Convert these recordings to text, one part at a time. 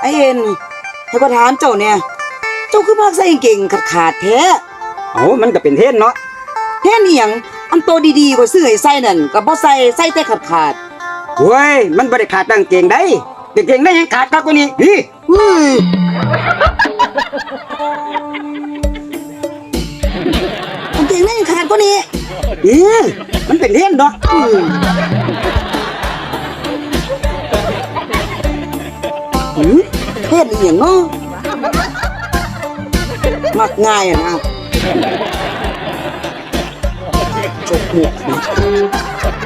ไอเอ็นให้ก็ถามเจ้าเนี่ยเจ้าคือภาคใส่กางเก่งขาดขาดๆแท้เอ้ามันก็เป็นเทศเนาะแท้นี่หยังอันโตดีๆกว่าซื้อให้ใส่นั่นก็บ่ใส่ใส่แต่ขาดขาดเว้ยมันบ่ได้ขาดตั้งเก่งได้กางเก่งได้ยังขาดคักกว่านี้พี่ๆเฮ้ยกางเก่งนั่นยังขาดกว่านี้เออมันเป็นเทศเนาะ เฮ็ดอีหยังเนาะมักง่ายอะนะจกหมวกนะ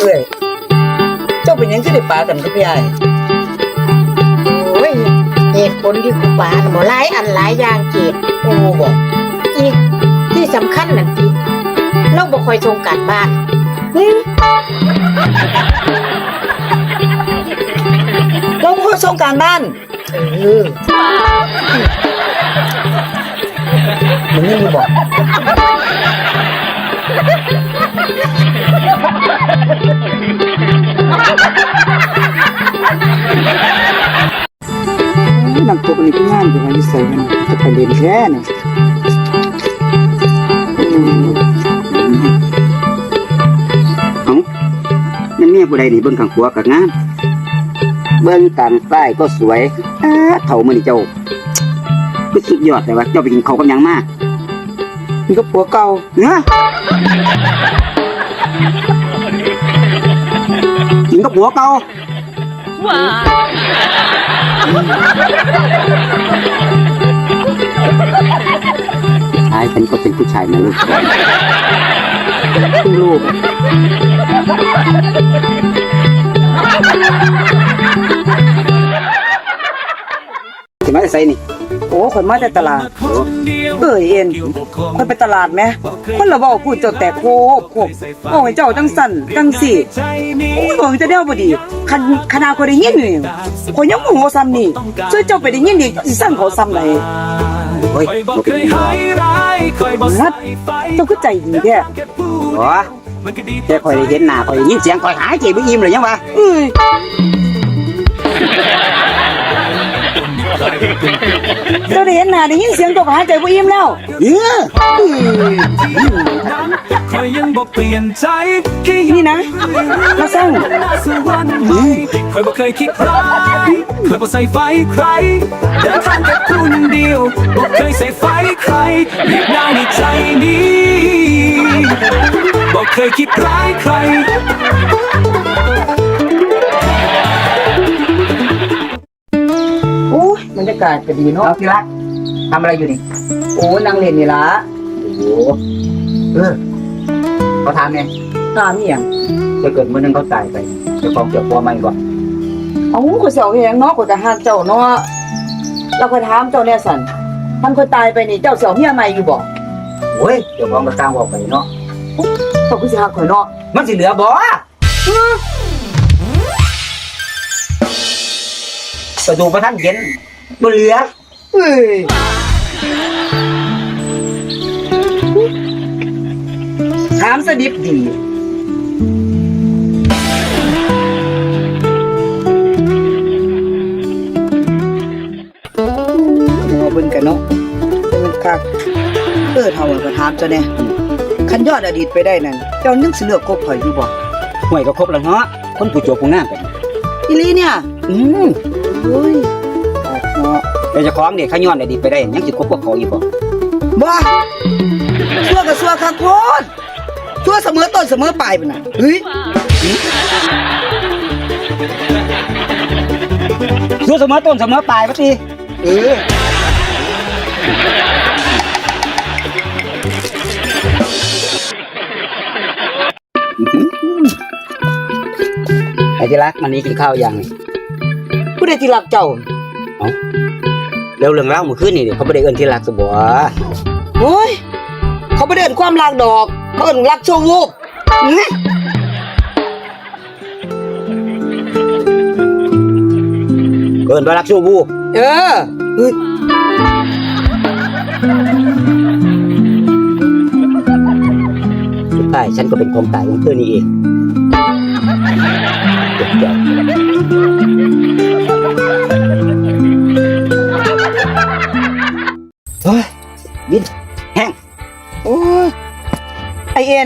เอ้ยเจ้าเป็นหยังคือได้ปากันกับพี่ไอ้ายโอ้ย ผลที่กูปาน่ะบ่หลายอันหลายอย่างเกีดโอ้บอกอีกที่สำคัญนั่นสิเราบ่ค่อยทงการบ้านเราเพื่อส่งการบ้านเออมึงนี่มีบอกนำตัว นนี้ที่งานเป็นวันที่ใส่กันจะไปเรียนแค่เนี่ยอืมเอ้านั่นเมียผู้ใดนี่เบิ่งข้างขวาก็งาม เบิ่งกลางใต้ก็สวยอ้าเฒ่ามื้อนี้เจ้าคือสุดยอดแต่ว่าเจ้าไปกินข้าวกับหยังมานี่ก็ผัวเก่าเนื้อกินกับผัวเก่า ชายฉันก็เป็นผู้ชายนะลูกคุณลูกจะมาใส่นี่ โอ้คนมาแต่ตลาด เอ้ยเอ็นคนไปตลาดไหมคนละบอกพูดเจ้าแต่โคบโคบโอ้ยเจ้าจังสั่นจังสี่โอ้ยบอกจะเดียวบ่ดีคันคณะคนได้ยินนี่คนยังโมโหซ้ำนี่ช่วยเจ้าไปได้ยินดิสิสั่งเขาซ้ำไหนโอ้ยบ่เป็นหรอกนัดเจ้าก็ใจดีแท้โอ้แต่คอยได้เห็นหน้าคอยได้ยินเสียงคอยหายใจบ่อิ่มเลยยังวะเอ้ย เจ้าได้เห็นหน้าได้ยินเสียงเจ้าก็หายใจบ่อิ่มแล้ว เออเอ้ยคอยยังบอกเปลี่ยนใจแค่นี่นะมาสั่งหน้าสู่วันใหม่คอยบอกเคยคิดร้ายเคยบอกใส่ไฟใครเดินทางแค่คนเดียวบอกเคยใส่ไฟใครเรียบง่ายในใจนี้บอกเคยคิดร้ายใคร รรยากาศก็ดีเนาะเอาที่รักทำอะไรอยู่นี่ โอ้นั่งเล่นนี่ล่ะโอ้เออเขาถามไงถามอีหยังจะเกิดมื้อนึงเขาตายไปเจะของเกี่ยวกับมันบ่เอ้าก็เสียวแหงเนาะก็จะหากเจ้าเนาะเราก็ถามเจ้าแน่สันมันคนตายไปนี่เจ้าเสียวเมียใหม่อยู่บ่โอ้ยเจ้าของก็สร้างบอกไปเนาะเจ้าก็สิหักข่อยเนาะ มันสิเหลือบ่กระดูกประทันเย็น บ่เหลือเอ้ยถามสดิบดีหัวเบิ่นกันเนาะเป็นมันคักเออเท่าก็ถามเจ้าแน่คันยอดอดีตไปได้นั่นเจ้านึกสิเลือกคบข่อยอยู่บ่ห่วยก็ครบแล้วเนาะคนผู้จบผู้งามกันอีหลีเนี่ย อืมเฮ้ย เนาะแต่เจ้าของเนี่เขาย้อนได้ดีไปได้ยังสิคบกับเขาอีกบ่บ้าชั่วกับชั่วคักโพดชั่วเสมอต้นเสมอปลายเป็นน่ะเฮ้ยสู้เสมอต้นเสมอปลายบ่ติเออไอ้ที่รักมันนี้กินข้าวยังผู้ใดที่รักเจ้า แล้วเรื่องราวเมื่อคืนนี่เขาบ่ได้เอิ้นที่รักซะบ่โอ้ยเขาไม่ได้เอินความรักดอก เขาเอินรักชั่ววูบอื้อเออิ้นว่ารักสู้บูเออเฮ้ยสุดท้ายฉันก็เป็นความตายของเธอนี่เองเจ็บใ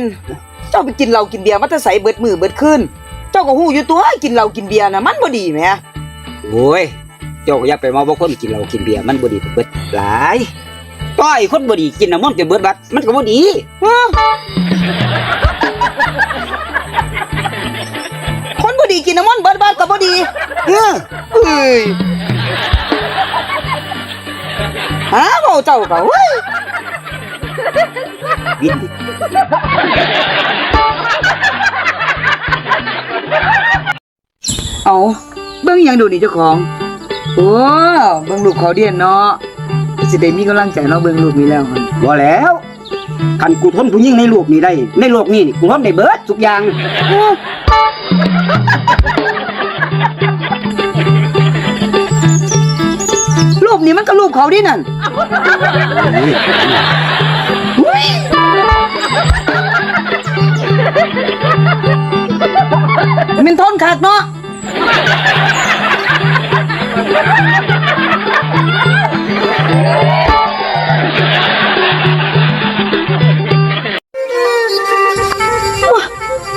นเจ้าไปกินเหล้ากินเบียร์มาแต่ใสเบิดมือเบิดคืนเจ้าก็ฮู้อยู่ตัวกินเหล้ากินเบียร์น่ะมันบ่ดีแหมโอ้ยเจ้าก็อย่าไปเมาบ่คนกินเหล้ากินเบียร์มันบ่ดีเบิดหลายต้อยคนบ่ดีกินน้ำมันจนเบิดบัดมันก็บ่ดีคนบ่ดีกินน้ำมันต์เบิดบาดก็บ่ดีเออเอ้ยหาเว้าเจ้าก็เว้ย วินเอาเบิ่งหยังดูนี่เจ้าของ โอ้เบิ่งลูกเขาเดียนเนาะสิได้มีกำลังใจเนาะเบิ่งลูกนี้แล้วมันบ่แล้วคันกูทนผู้หญิงในโลกนี้ได้ ในโลกนี้นี่กูทนได้เบิดทุกอย่าง รูปนี้มันก็รูปเขาดินั่น มันทนคักเนาะ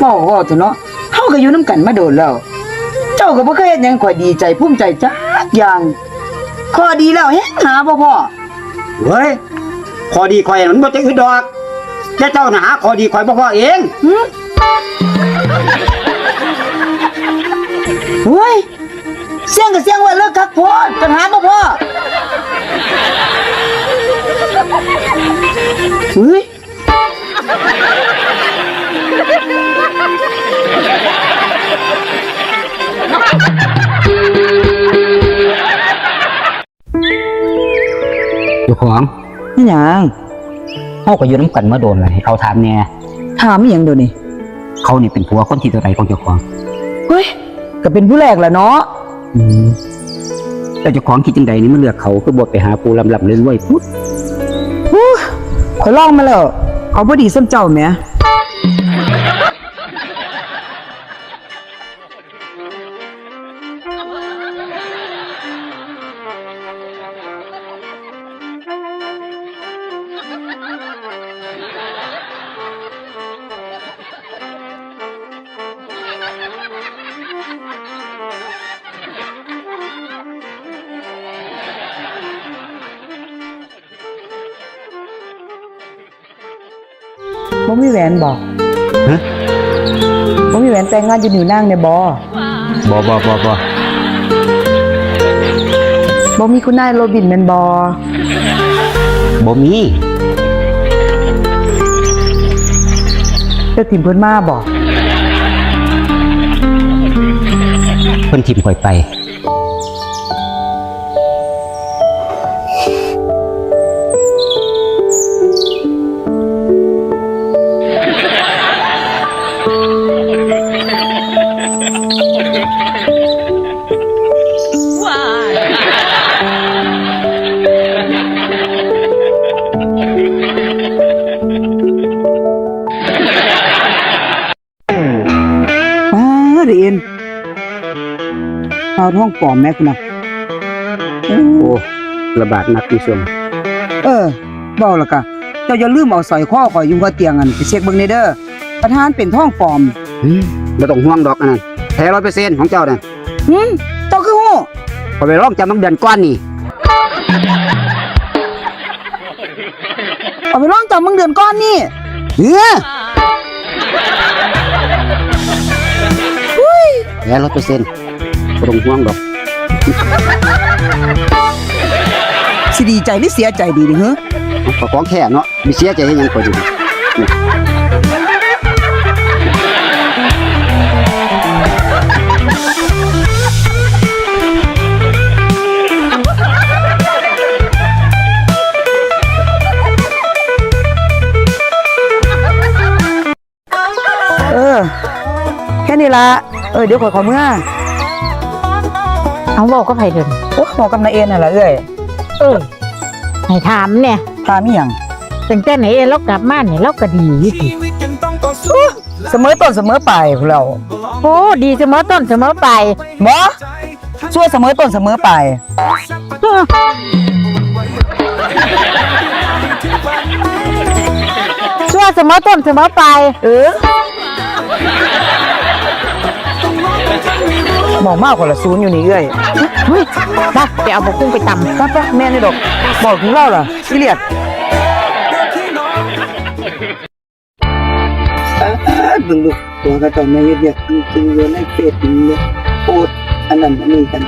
ว้าวว้าวเถอะเนาะเฮาก็อยู่น้ำกันมาโดนแล้ว เจ้าก็บ่เคยเฮ็ดหยังข่อยดีใจภูมิใจจักอย่างข้อดีแล้วเฮ็ดหาบ่พ่อเฮ้ยข้อดีข่อยมันบ่จะอึดดอก แต่เจ้าน่ะหาข้อดีข่อยบ่พอเองหึเฮ้ยเสียงก็เสียงว่าเลิกคักโพดปัญหาบ่พ่อเฮ้ยเจ้าของนี่หยัง เฮาก็อยู่น้ำกันมาโดนแล้วให้เขาถามแหน่ถามอีหยังเดี๋ยวนี้เขานี่เป็นผัวคนที่เท่าไหร่ของเจ้าของเฮ้ยก็เป็นผู้แรกแหละเนาะอืมแต่เจ้าของคิดจังใดนี่มันเลือกเขาคือบ่ไปหาปูลำลำเลยรวยพุดฮู้ข่อยลองมาแล้วเอาบ่ดีซ้ำเจ้าแหม บ่มีแหวนบ่ฮะบ่มีแหวนแต่งงานอยู่นิ้วนางในบ่บ่บ่บ่บ่บ่มีคุณนายโรบินแม่นบ่บ่มีเจ้าถิ่มเพิ่นมาบ่เพิ่นทิมข่อยไป เอาท้องปลอมแม่คุณน่ะโอ้ระบาดหนักที่ช่วงเออเว้าและกะเจ้าอย่าลืมเอาสร้อยคอข่อยอยู่กับเตียงอันไปเช็คเบิ่งในเด้อประธานเป็นท้องปลอมบ่ต้องห่วงดอกอันนั้นแท้ร้อยเปอร์เซ็นต์ของเจ้านั่นหึเจ้าคือฮู้พอไปร้องจำมังเดือนก้อนนี่เอาไปลองจำมึงเดือนก่อนนี่เออแท้ร้อยเปอร์เซ็นต์ บ่ต้องห่วงดอก สิดีใจหรือเสียใจดีดิเฮ้อเอาของแค่เนาะมีเสียใจให้หยังข่อยอยู่เออ แค่นี้ละเออ เดี๋ยวข่อยขอเมื่อ เอาบอกก็ไผเดินโอ้บอกกับนายเอ็นน่ะล่ะเอ้ยเออให้ถามเนี่ยตามอีหยังตั้งแต่ไหนเองเรากลับมาเนี่ยเราก็ดีอยู่สิเสมอต้นเสมอปลายพวกเราโอ้ดีเสมอต้นเสมอปลายบ่ช่วยเสมอต้นเสมอปลายเออชั่วเสมอต้นเสมอปลาย เออ บอกมากกว่าละศูนย์อยู่นี่เอ้ยเฮ้ยมาไปเอาบกคุ้งไปตำไปไปแม่นี่ดอกบอกถึงเราล่ะซีเรียสบึงลูกตัวก็ต้องไม่เรียกจริงๆเลยในเฟซเนี่โพดอันนั้นอันนี้กัน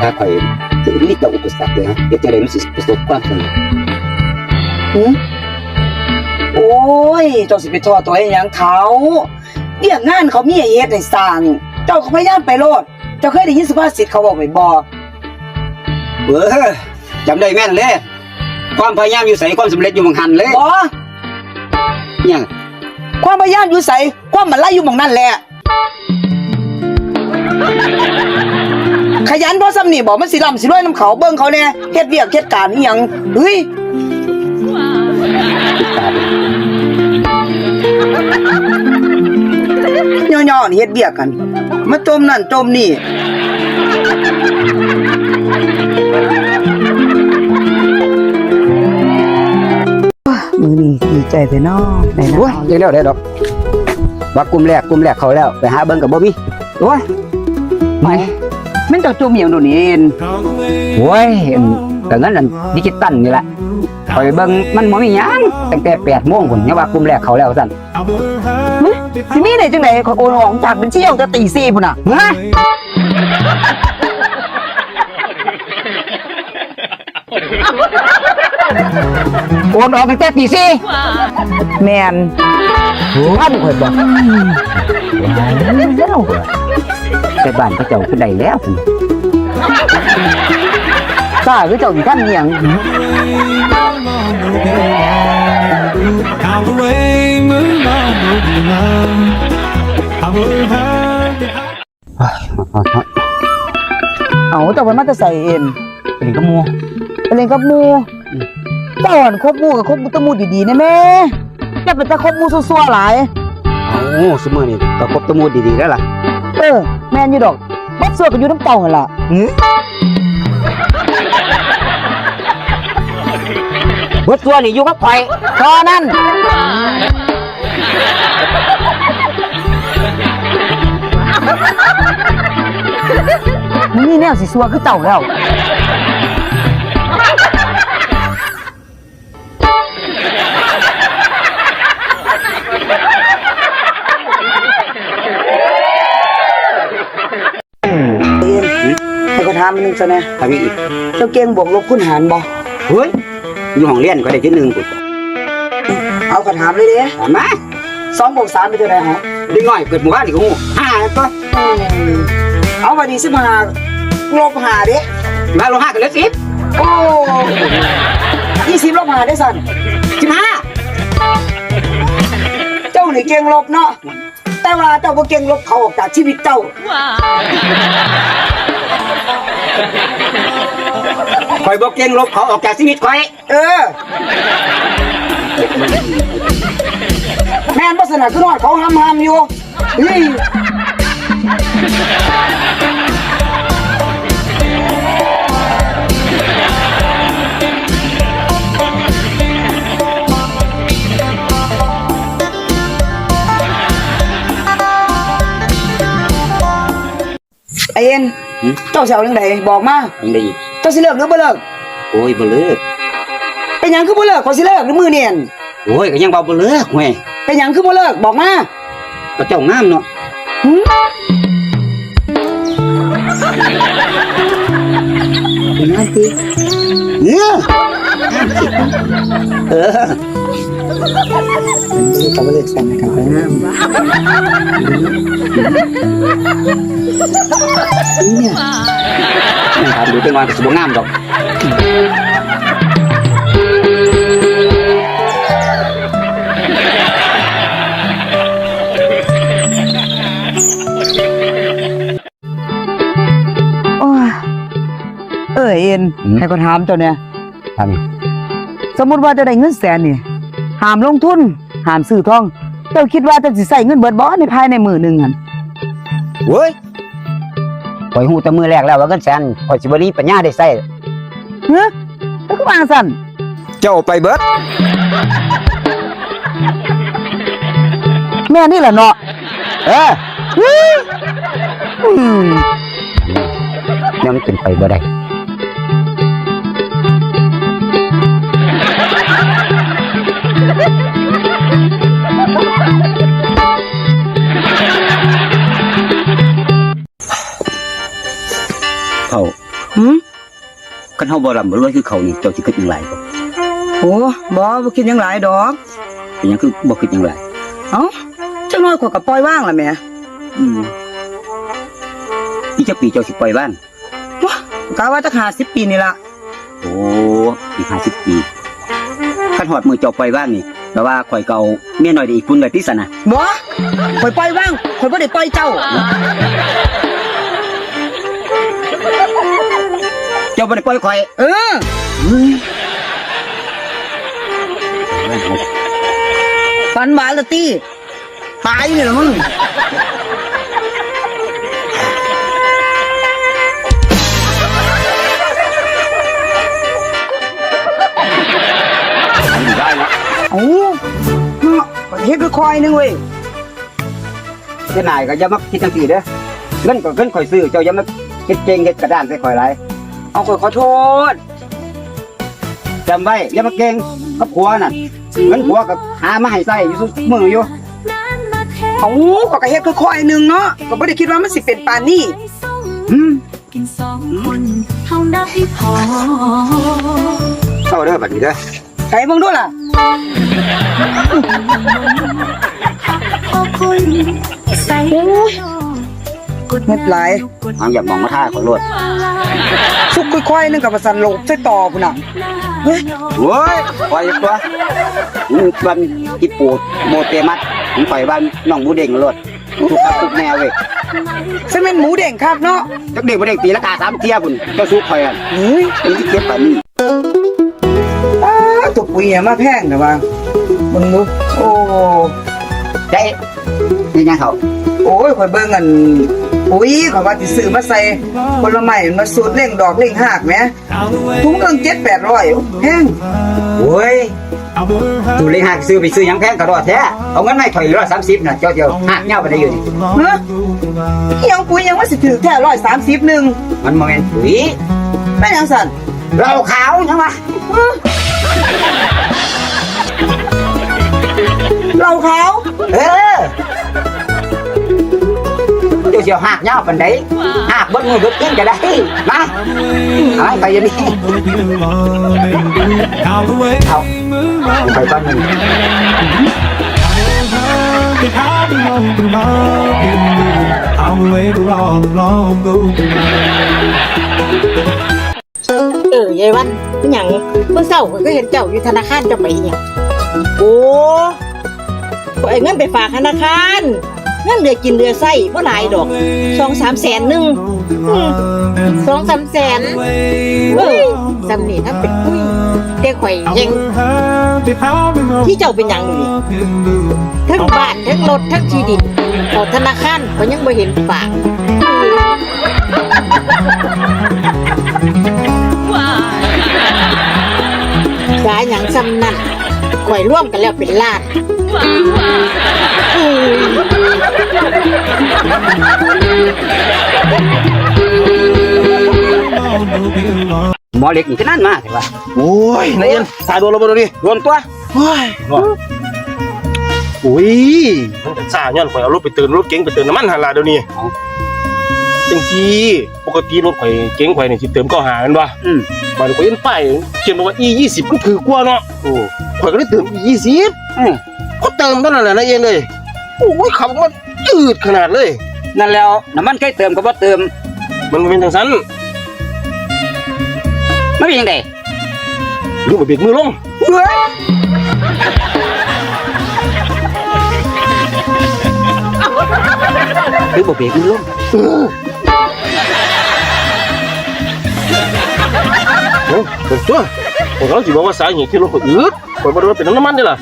ถ้าข่อยถึงนี่แต่อุปสรรคเลยนะเดี๋ยวจะได้มันสิประสบความสำเร็จโอ้ยเจ้าสิไปทอตัวให้ยังเขา เรียกงานเขามีให้เฮ็ดให้สร้าง เจ้าก็พยายามไปโลด เจ้าเคยได้ยินสุภาษิตเขาบอกไว้บ่เออจำได้แม่นเลย ความพยายามอยู่ใส่ความสำเร็จอยู่บางหันเลยบ่เนี่ยความพยายามอยู่ไสความมันไล่อยู่หม่องนั่นแหละ ขยันเพราะซ้ำนี่บอกมันสิร่ำสิรวยน้ำเขาเบิ่งเขาแน่เฮ็ดเวียกเฮ็ดการอีหยังเฮ้ย ย่อๆนี่เฮ็ดเวียกกัน มาจมนั่นจมนี่มือนี่ดีใจไปนอในนะโอ้ยยังแล้วได้ดอกว่ากลุ่มแรกกลุ่มแรกเขาแล้ว ไปหาเบิ่งกับบ่มีโอ้ยไม่แม่นเจ้าจมอย่างโดนนี่เองโอ้ยแต่งั้นอันดิจิตัลนี่แหละคอยเบิ่งมันบ่มีหยังตั้งแต่8โมงพุ่นยังว่ากลุ่มแรกเขาแล้วสั่นสิมีได้จังได๋ขอยโอนออกจากบัญชีเอาแต่ตี4พุ่นน่ะฮะโอนออกตั้งแต่ตีสี่แม่นท่านข่อยบอก แต่บ้านพระเจ้าคือได้แล้วพุ่นตาคือเจ้าสิท่านอีหยัง Out the way, move on, move on. I will have the เอาเจ้าเพิ่นมาแต่ใส่เอ็นเป็นกระมูไปเล่นกับหมู่เจ้าหันคบหมู่กับคบแตะหมู่ดีๆนะแม่อย่าไปตะคบหมู่ซัวๆหลาย เอาสมมือนี่ก็ครบตะมูดดีๆแล้วล่ะ เออ แม่นอยู่ดอกบัดซัวก็อยู่น้ำเต่าหั่นล่ะเบิดตัวนี่อยู่กับข่อยตอนนั้นนี่แนวสิซัวคือเต่าแล้ว ถามมันหนึงซะนะทำอีกเจ้าเก่งบวกลบคูณหารบ่เฮ้ยอยู่ห้องเรียนก็ได้ที่หนึ่งพุ่นเอากระถามเลยเด้ถามมาสองบวกสามเป็นเท่าไหร่ฮะเด็กน้อยเกิดหมู่บ้านนี่ก็งูห้าก็เอาวันนี้สิมาลบหาเด้มาลงห้ากันแล้วสิบโอ้ยี่สิบลบหาได้สั่นสิบห้าเจ้านี่เก่งลบเนาะแต่ว่าเจ้าบ่เก่งลบเขาออกจากชีวิตเจ้า คอยบอกเก่งลบเขาออกจากชีวิตคอย เออ แม่นบ่สนอขึ้นุนเขาห้ามห้ามอยู่เจ้าสิเฉาเรื่องใดบอกมายังได้อีกเจ้าสิเลิกหรือบ่เลิกโอ้ยบ่เลิกเป็นหยังคือบ่เลิกขอยสิเลิกหรือมือเนียนโอ้ยก็ยังเบาบ่เลิกเว้ยเป็นหยังคือบ่เลิกบอกมาก็เจ้างามเนาะหึ เป็นงามติเออเออก็ ดอกอเอ็นอืมให้ก็ถามเจ้าเนี่ยทำนี่สมมุติว่าจะได้เงินแสนนี่ห้ามลงทุนห้ามซื้อทอง เจ้าคิดว่าเจะสิใส่เงินเบิดบ่ในภายในมือหนึงหั่นเว้ยข่อยฮู้แต่มือแรกแล้วว่าเงินแสนข่อยสิบ่มีปัญญาได้ใช้เฮ้ยแล้วก็วางสั่นเจ้าไปเบิดแม่นี่แหละเนาะเอออืมเนี่ยมันเป็นไปบ่ได้ เฮาบ่ร่ำบ่รวยคือเขานี่เจ้าสิคิดจังไดบ่โอ้บ่บ่คิดหยังหลายดอก เป็นหยังคือบ่คิดจังไดเอ้าจังน้อยกว่าก็ปล่อยว่างล่ะแม่อืมอีกจักปีเจ้าสิปล่อยบ้านว้าก็ว่าจะ50ปีนี่ล่ะโอ้อีก50ปีคันฮอดมือเจ้าปล่อยบ้านนี่แปลว่าข่อยเก่าเมียน้อยได้อีกพุ่นไว้ติซะนะบ่ข่อยปล่อยว่างข่อยบ่ได้ปล่อยเจ้า จ้าบ่ได้ปล่อยข่อยเออฝันหวานละตี้ตายนี่ล่ะมึงได้ละโอ้เนาะเฮ็ดค่อยๆนึงเว้ยเจ้านายก็อย่ามาคิดจังซี่เด้อเงินก็เงินข่อยซื้อเจ้าอย่ามาเฮ็ดเก่งเฮ็ดกระด้านใส่ข่อยหลาย เอาข่อยขอโทษจำไว้อย่ามาเก่งกับผัวน่ะเงินผัวก็หามาให้ใช้อยู่ซุมื้ออยู่เอาก็ก็เฮ็ดค่อยๆนึงเนาะก็บ่ได้คิดว่ามันสิเป็นปานนี้อืมกินสองคนเท่านั้นพอเอาเด้อบัดนี้เด้อใส่เบิ่งดูล่ะขอบคุณใส่ เม็ดหลายเอาอย่ามองมาท่าข่อยโลดสุกค่อยๆนึงกับว่าสั่นโลบใส่ต่อพุ่นน่ะเฮ้ยโว้ยปล่อยตัวอืมวันอีปูดโมเตมัสผมปล่อยบ้านน้องหมูเด้งโลดทุกทักทุกแนวเว้ยใส่แม่นหมูแดงคักเนาะจักเด็กบ่เด้งตีละกาสามเที่ยพุ่นเจ้าสู้ข่อยอะเฮ้ยเป็นที่เก็บปานนี้อ้าตัวปุ๋ยอะมาแพงนะว่ามึงดูโอ้ได้นี่ยังเขาโอ้ยข่อยเบิ่งอัน ปุ๋ยข่อยว่าสิซื้อมาใส่ผลไม้มาสูตรเร่งดอกเร่งหากแหมถุงหนึง7-800แพงโอ้ยตูเลยหักซื้อไปซื้อหยังแพงกระดอดแท้เอาเงินมาให้ข่อยร้อยสามสิบน่ะเจ้าเดียวหักเงาไปได้อยู่นี่ฮะอีหยังปุ๋ยยังว่าสิถือแค่130หนึงมันโมเมนปุ๋ยแม่นหยังสั่นเหล้าขาวยังวะเหล้าขาวเออ เดี๋ยวเสียวหักเงาปันไดหักเบดมือเบดขึ้นก็ได้มาเอาให้ไปอยังนี้เอาไว้เอาไปบ้านมึงเอาไว้ลองลองดูเออยายวันเป็นหยังเมื่อเช้าข้อยก็เห็นเจ้าอยู่ธนาคารเจะไปอีหยังโอ้ข้อยเอาเงินไปฝากธนาคาร เงินเหลือกินเหลือใช้บ่หลายดอกสองสามแสนหนึงอืมสองสามแสนเฮ้ยจำนี่ถ้าเป็นปุ้ยแต่ข่อยยังที่เจ้าเป็นหยังอยู่นี่ทั้งบ้านทั้งรถทั้งที่ดินเของธนาคารก็ยังบ่เห็นฝากสายหยังซ้ำนั่นข่อยร่วมกันแล้วเป็นล้าน หมอเล็กนี่ก็นั่นมาแต่ว่าโอ้ยนายเอ็นสายโดนระเบิดดิรวมตัวโอ้ยโอ้ยมันจะซ่าย้อนข่อยเอารถไปเติมรถเก๋งไปเติมน้ำมันหันละเดี๋ยวนี้จังซี่ปกติรถข่อยเก๋งข่อยนี่สิเติมเก็หากันบ่อืมบาดข่อยเห็นป้ายเขียนบอกว่า E 20มันถือกว่าเนาะโอ้ข่อยก็เลยเติม E 20อืมก็เติมเท่านั้นแหละนายเอ็นเลยโอ้ยขับมันยืดขนาดเลย นั่นแล้วน้ำมันใกล้เติมก็บ่เติม มันบ่เป็นทางสั้น ไม่เป็นยังไงหรือว่าเบรกมือลงหรือบ่เบรกมันลงเออเป็นตัวผมกำลังสิบอกว่าสาเหตุที่รถข่อยอืดข่อยบ่ได้ว่าเป็นน้ำมันนี่ล่ะ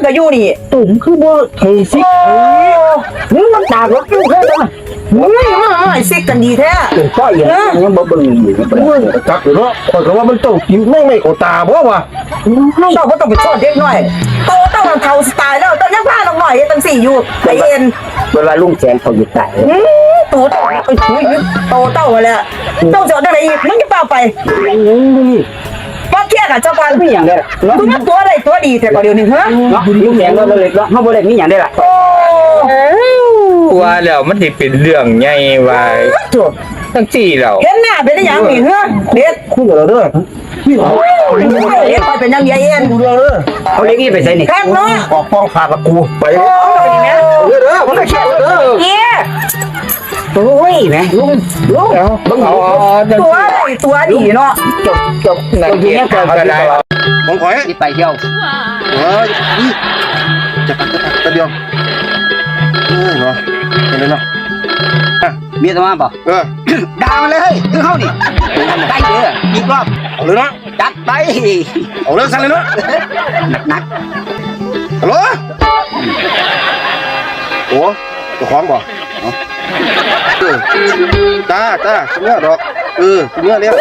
มันก็อยู่นี่ตุ่มคือบ่ไทยสิมึงมันตากรถอยู่แค่นั้นเฮ้ยมาไอ้ซิกกันดีแท้เป็นก้อยอย่างนี้บ่เบิ่งอยู่โอ้ยจักอยู่เนาะข่อยก็ว่ามันต้องกินไม่ไม่โอตาบ่วะเจ้าก็ต้องไปโทษเด็กหน่อยโตต้องเขาสไตล์แล้วต้องยังพาน้องหน่อยตั้งสี่อยู่ไอเอ็นเวลาลุงแสนเขาอยู่ใต้อืมตูดไอ้ถุยโตเต้ามาแล้วเต้าจะเอาได้ไรอีกมึงจะเปล่าไปมาเคลียร์กับเจ้าบ้านมีหยังได้ล่ะเนาะมึงมันตัวอะไรตัวดีแต่ก็เดี๋ยวนี้เหรอเนาะลุงแสนเราเลยเนาะเฮาบ่ได้มีหยังได้ล่ะโอ้ว่าแล้วมันสิเป็นเรื่องใหญ่ว่าถูกทั้งสี่แล้วเห็นหน้าเป็นได้ยังนี่เหรอเด็ดคุยกับเราเด้อเด็ดไปเป็นยังไงเอ็นดูเรื่องเด้อเอาเล็กนี่ไปใส่นี่แค่เนาะออกป้องขาดกับกูไปโอ้ยแม่เด้อเด้อมันก็แค่เด้อเฮีย โอ้ยแม่ลุงลุงบังเอาจังตัวอะไรตัวดีเนาะจบจบนักเกียรติก็ได้ของข่อยสิไปเที่ยวเฮ้ยจะตัดจะตัดเดียวเออเนาะเป็นเลยเนาะเมียจะมาบ่เออด่ามันเลยเฮ้ยคือเฮานี่ได้เด้ออีกรอบเอาเลยเนาะจัดไปเอาเลยสั่นเลยเนาะหนักฮัลโหลโอ้เจ้าของบ่ เออจ้าจ้าคุณเนื้อดอก เออคุณเนื้อเลี้ยง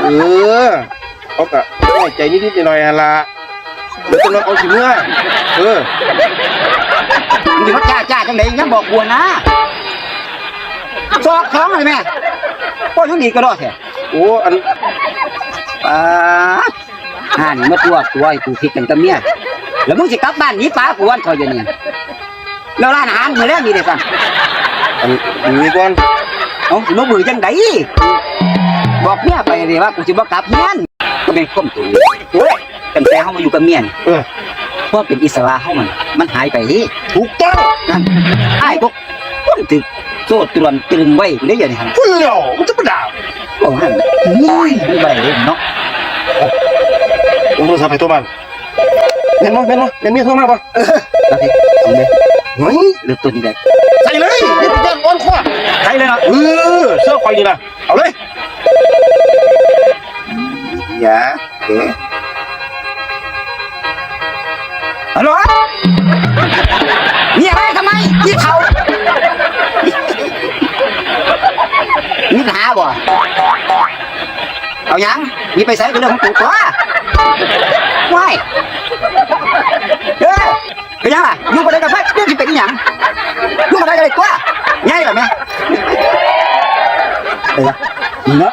เออเขากะให้ใจนิดๆหน่อยๆฮะละเดี๋ยวจะนอนเอาสิเมื่อเออๆมึงสิมาจ้าจ้าจังไดยังบอกกวนนะซอกท้องเลยแม่พ่ออยู่นี่ก็รอดแท้โอ้อันป้าดห่านี่มาตัวตัวให้กูคิดกันกับเมียแล้วมึงสิกลับบ้านหนี้ป้ากูวันคอยอยู่นี่แล้วร้านอาหารมื้อแรกมีได้สั่ง อันอันนี้ก่อนเอ้าสิมามือจังไดบอกเมียไปเลยว่ากูสิบ่กลับเฮียนก็เป็นความตัวโอ้ยตั้งแต่เฮามาอยู่กับเมียนี่เออเพราะเป็นอิสระเฮามัน มันหายไปที่ถูกต้องนั่นอ้ายพวกคนตึกโซ่ตรวนตรึงไว้กูได้อยังนี่หั่นคุณเหลียวมันจะประดาโอ้หั่นนี่มันบ่ได้เล่นเนาะผมโทรศัพท์ให้ตัวมัน เห็นมั้ยเห็นมั้ยเห็นเมียโทรมาปะโอเคเอาเลยเฮ้ยเลือกตัวนี้ได้ใส่เลยนี่เป็นการอ้อนข้อใช่เลยเนาะเออเสื้อไฟนี่นะเอาเลยอย่าโอเคฮัลโหลมีอะไรทำไมยี่เขามีปัญหาบ่ เอายังมีไปใส่ก็เรื่องของกูตัวว้ายเอ้ยเป็นยังล่ะอยู่บ่ได้กับไฟเรื่องที่เป็นอีหยังอยู่บ่ได้กันเลยตัวง่ายกว่าแม่เอ้ยนี่เนาะ